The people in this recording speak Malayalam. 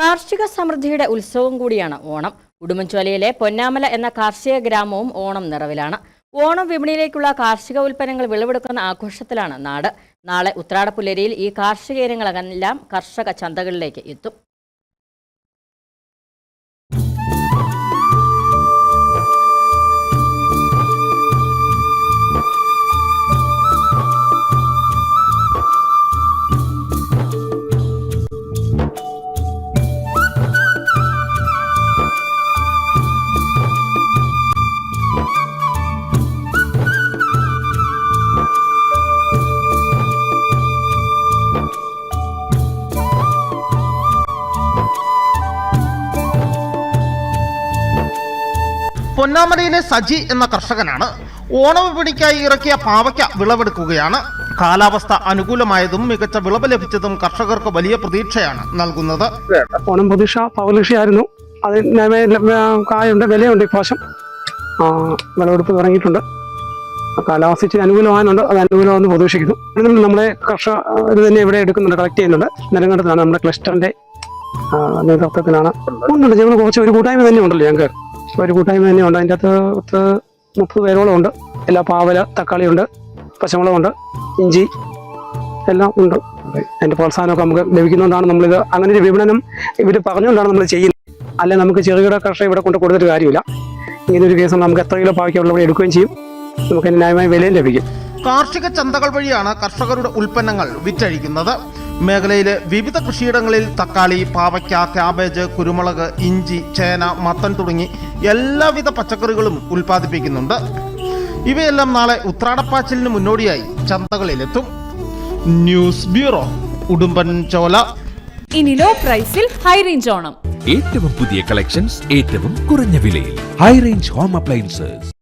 കാർഷിക സമൃദ്ധിയുടെ ഉത്സവം കൂടിയാണ് ഓണം. ഉടുമ്പൻചോലയിലെ പൊന്നാമല എന്ന കാർഷിക ഗ്രാമവും ഓണം നിറവിലാണ്. ഓണം വിപണിയിലേക്കുള്ള കാർഷിക ഉൽപ്പന്നങ്ങൾ വിളവെടുക്കുന്ന ആഘോഷത്തിലാണ് നാട്. നാളെ ഉത്രാടപ്പുലരിയിൽ ഈ കാർഷിക ഇനങ്ങളെല്ലാം കർഷക ചന്തകളിലേക്ക് എത്തും. പൊന്നാമലയിലെ സജി എന്ന കർഷകനാണ്. ഓണവിപണിക്കായി ഇറക്കിയ പാവയ്ക്ക വിളവെടുക്കുകയാണ്. കാലാവസ്ഥ അനുകൂലമായതും മികച്ച വിളവ് ലഭിച്ചതും കർഷകർക്ക് വലിയ പ്രതീക്ഷയാണ് നൽകുന്നത്. ഓണം പ്രതീക്ഷ പവലക്ഷിയായിരുന്നു. അതിന് കായുണ്ട് വിലയുണ്ട് ഇപ്രാവശ്യം. വിളവെടുപ്പ് തുടങ്ങിയിട്ടുണ്ട്. കാലാവസ്ഥ അനുകൂലമാകുന്നുണ്ട് അത് അനുകൂലമെന്ന് പ്രതീക്ഷിക്കുന്നു. നമ്മുടെ കർഷക തന്നെ ഇവിടെ എടുക്കുന്നുണ്ട് കളക്ട് ചെയ്യുന്നുണ്ട്. നെടുങ്കണ്ടത്തിലാണ് നമ്മുടെ ക്ലസ്റ്ററിന്റെ നേതൃത്വത്തിലാണ്. ഉണ്ടുണ്ട് ഞങ്ങൾ കുറച്ച് ഒരു കൂട്ടായ്മ തന്നെ ഉണ്ടല്ലോ ഞങ്ങൾക്ക്. ഒരു കൂട്ടായ്മ തന്നെയുണ്ട്. അതിന്റെ അകത്ത് മുപ്പത് പേരോളം ഉണ്ട് എല്ലാ പാവല തക്കാളിയുണ്ട് പച്ചമുളകുണ്ട് ഇഞ്ചി എല്ലാം ഉണ്ട്. അതിന്റെ പ്രോത്സാഹനമൊക്കെ നമുക്ക് ലഭിക്കുന്നതുകൊണ്ടാണ് നമ്മളിത് അങ്ങനെ ഒരു വിപണനം ഇവർ പറഞ്ഞുകൊണ്ടാണ് നമ്മൾ ചെയ്യുന്നത്. അല്ലെ നമുക്ക് ചെറുകിട കർഷകർ ഇവിടെ കൊണ്ട് കൊടുത്തിട്ട് കാര്യമില്ല. ഇങ്ങനെ ഒരു കേസ് നമുക്ക് എത്ര കിലോ പാവയ്ക്കുള്ള ഇവിടെ എടുക്കുകയും ചെയ്യും. നമുക്ക് അതിന് ന്യായമായ വിലയും ലഭിക്കും. കാർഷിക ചന്തകൾ വഴിയാണ് കർഷകരുടെ ഉൽപ്പന്നങ്ങൾ വിറ്റഴിക്കുന്നത്. മേഖലയിലെ വിവിധ കൃഷിയിടങ്ങളിൽ തക്കാളി പാവയ്ക്ക ക്യാബേജ് കുരുമുളക് ഇഞ്ചി ചേന മത്തൻ തുടങ്ങി എല്ലാവിധ പച്ചക്കറികളും ഉൽപ്പാദിപ്പിക്കുന്നുണ്ട്. ഇവയെല്ലാം നാളെ ഉത്രാടപ്പാച്ചിലിന് മുന്നോടിയായി ചന്തകളിലെത്തും. ന്യൂസ് ബ്യൂറോ ഉടുമ്പൻ ചോല. ഇനി ലോ പ്രൈസിൽ ഹൈ റേഞ്ച് ഓണം. ഏറ്റവും പുതിയ കളക്ഷൻസ് ഏറ്റവും കുറഞ്ഞ വിലയിൽ. High range home appliances.